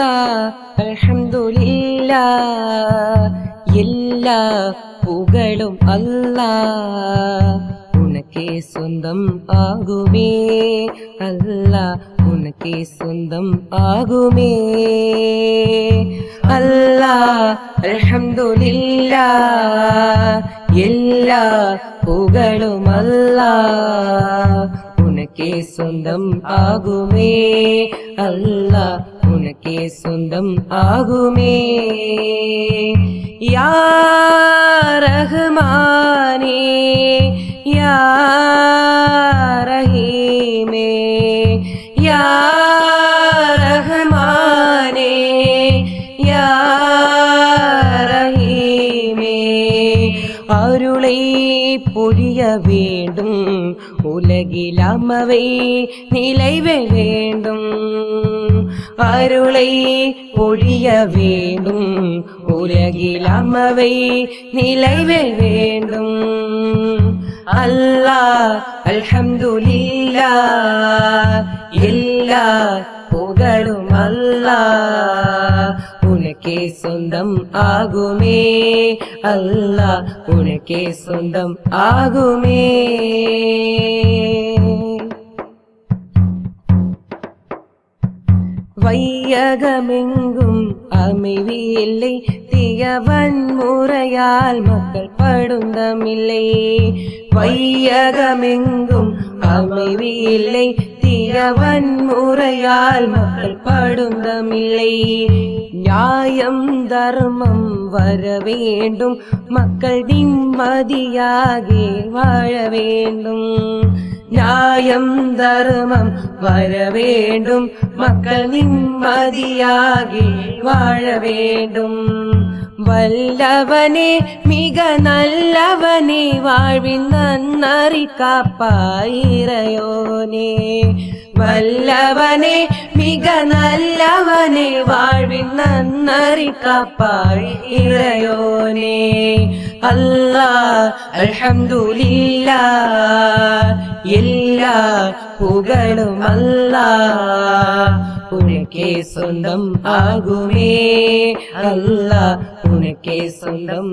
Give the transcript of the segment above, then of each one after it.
அல்லா அல்ஹம்துலில்லா எல்லா புகழும் அல்லா உனக்கே சொந்தம் ஆகுமே அல்லா உனக்கே சொந்தம் ஆகுமே அல்லா அல்ஹம்துலில்லா எல்லா புகழும் அல்லா உனக்கே சொந்தம் ஆகுமே நமக்கே சொந்தம் ஆகுமே. யாரகமானே அருளை பொழிய வேண்டும். உலகில் அமவை நிலைவ வேண்டும் அருளை பொழிய வேண்டும். உலகில் அமவை நிலைவ வேண்டும் அல்லா அல்ஹம்துலில்லா எல்லா புகழும் அல்லா உனக்கே சொந்தம் ஆகுமே. அல்லா உனக்கே சொந்தம் ஆகுமே. வையகமெங்கும் அமைவி இல்லை. தீயவன் முறையால் மக்கள் படுந்தமில்லை. வையகமெங்கும் அமைவி இல்லை. தீயவன் முறையால் மக்கள் படுந்தமில்லை. நியாயம் தர்மம் வர வேண்டும். மக்கள் நிம்மதியாகி வாழ வேண்டும். நியாயம் தர்மம் வர வேண்டும். மக்கள் நிம்மதியாகி வாழ வேண்டும். வல்லவனே மிக நல்லவனே வாழ்வின் நன்னறி காப்பாயிரையோனே வல்லவனே மிக நல்லவனே வாழ்வின் நன்னறி காப்பாய் இறையோனே அல்லாஹ் அல்ஹம்துலில்லா எல்லா புகழும் அல்லாஹ் உனக்கே சொந்தம் ஆகுமே அல்லாஹ் உனக்கே சொந்தம்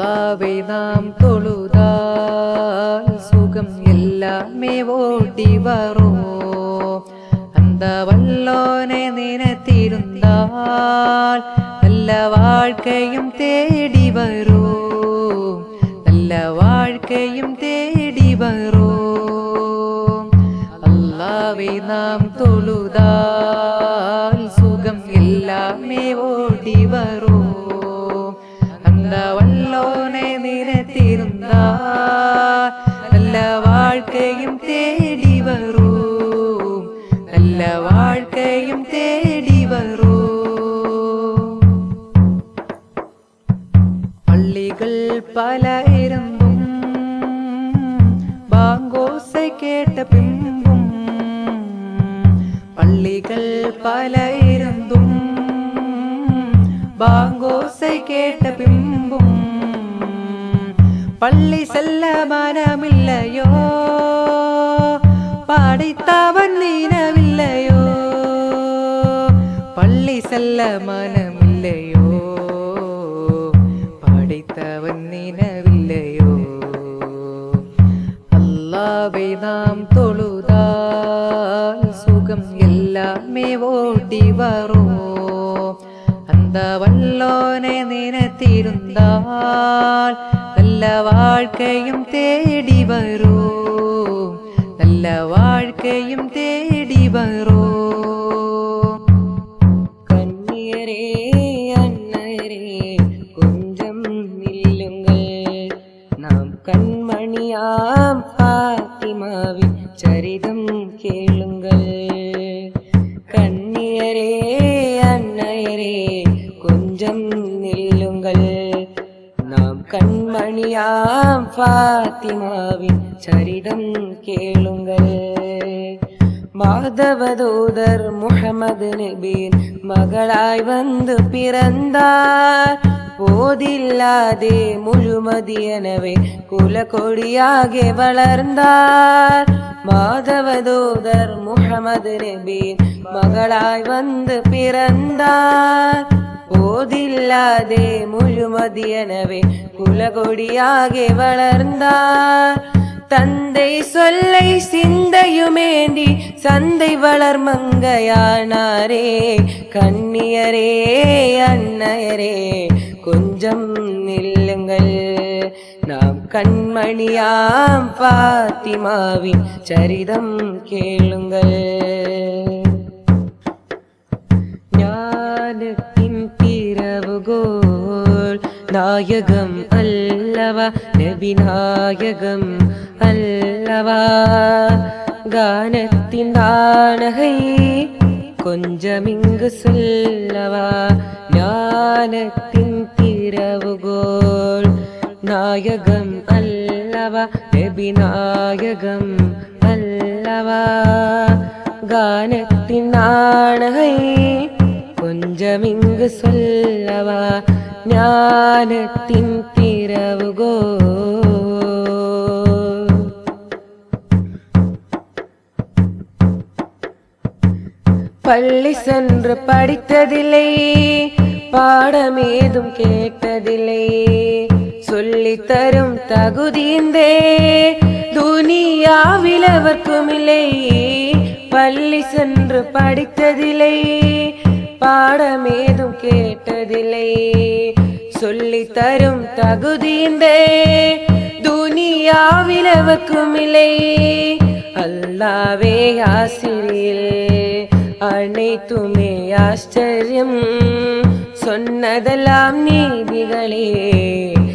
അള്ളാവെ നാം തൊഴുതാൽ സുഖം എല്ലാമേ ഓടി വറോ അന്തവല്ലോനെ നിനത്തിരുന്നാൽ നല്ല വാഴ്ക്കയും തേടി വരൂ. നല്ല വാഴ്ക്കയും തേടി വരൂ. അള്ളാവെ നാം തൊഴുതാൽ സുഖം എല്ലാമേ ഓടി വരൂ. பாங்கோசை கேட்ட பிம்பும் பள்ளி செல்ல மனமில்லையோ? படைத்தவன் நீனமில்லையோ பள்ளி செல்ல மனமில்லையோ? வாழ்க்கையும் தேடி வரும் நல்ல வாழ்க்கையும் தேடி வரும் கண்ணியரே அன்னரே கொஞ்சம் நில்லுங்கள் நாம் கண்மணியாம் பாத்திமாவின் சரிதம் கேளுங்கள் ஃபாத்திமாவின் சரிதம் கேளுங்கள். மாதவதூதர் முகமது நபியின் மகளாய் வந்து பிறந்தார். போதில்லாதே முழுமதியனவே குலகொடியாகி வளர்ந்தார். மாதவதூதர் முகமது நபியின் மகளாய் வந்து பிறந்தார். போதில்லாதே முழுமதியனவே குலகொடியாகி வளர்ந்தார். தந்தை சொல்லை சிந்தையுமேந்தி சந்தை வளர் மங்கையானாரே. கண்ணியரே அன்னையரே கொஞ்சம் நில்லுங்கள். நாம் கண்மணியாம் பாத்திமாவின் சரிதம் கேளுங்கள். நாயகம் அல்லவா? நபி நாயகம் அல்லவா? கானத்தின் தானகை கொஞ்சமிங்கு சொல்லவா? ஞானத்தின் திறவுகோள் நாயகம் அல்லவா? நபி நாயகம் அல்லவா? கானத்தின் நாணகை கொஞ்சமிங்கு சொல்லவா? ஞானத்தின் திறவுகோ பள்ளி சென்று படித்ததில்லை பாடமேதும் கேட்டதில்லை. சொல்லி தரும் தகுதிந்தே துனியாவில் அவர்க்கும் இல்லை பள்ளி சென்று படித்ததில்லை பாடமேதும் கேட்டதில்லை. சொல்லி தரும் தகுதிந்தே துனியாவில் அவர்க்கும் இல்லை அல்லாவே ஆசிரியில் அனைத்துமே ஆச்சரியம். சொன்னதெல்லாம் நீதிகளே.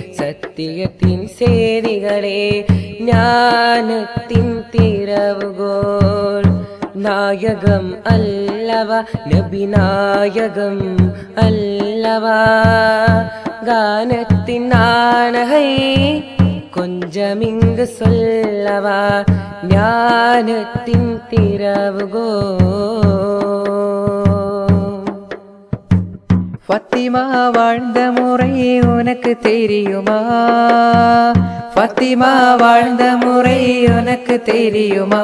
சத்தியத்தின் சேதிகளே ஞானத்தின் திறவுகோள். நாயகம் அல்லவா? நபி நாயகம் அல்லவா? கானத்தின் நாணகை கொஞ்சமிங்கு சொல்லவா ஞானத்தின் திறவுகோ ஃபத்திமா வாழ்ந்த முறை உனக்கு தெரியுமா? ஃபத்திமா வாழ்ந்த முறை உனக்கு தெரியுமா?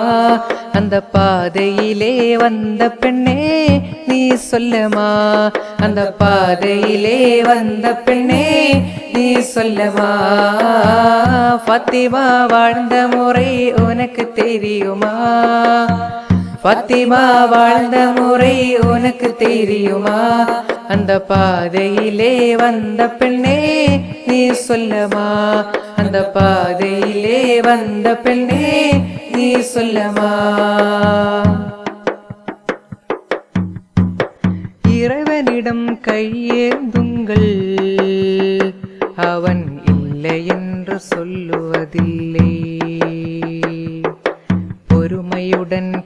அந்த பாதையிலே வந்த பெண்ணே நீ சொல்லமா? அந்த பாதையிலே வந்த பெண்ணே நீ சொல்லமா? ஃபத்திமா வாழ்ந்த முறை உனக்கு தெரியுமா? பத்திமா வாழ்ந்த முறை உனக்கு தெரியுமா? அந்த பாதையிலே வந்த பெண்ணே நீ சொல்லமா? அந்த பாதையிலே வந்த பெண்ணே நீ சொல்லமா? இறைவனிடம் கையேந்துங்கள். அவன் இல்லை என்று சொல்லுவதில்லை. பொறுமையுடன்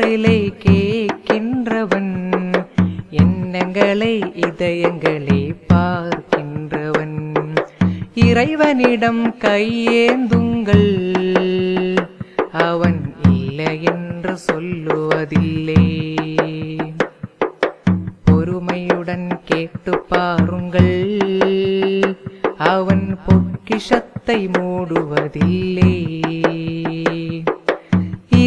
குரலை கேட்கின்றவன் எண்ணங்களை இதயங்களை பார்க்கின்றவன். இறைவனிடம் கையேந்துங்கள் அவன் இல்லை என்று சொல்லுவதில்லை. பொறுமையுடன் கேட்டு பாருங்கள் அவன் பொக்கிஷத்தை மூடுவதில்லை.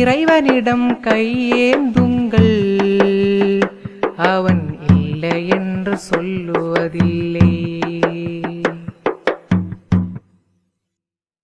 இறைவனிடம் கையேந்துங்கள்.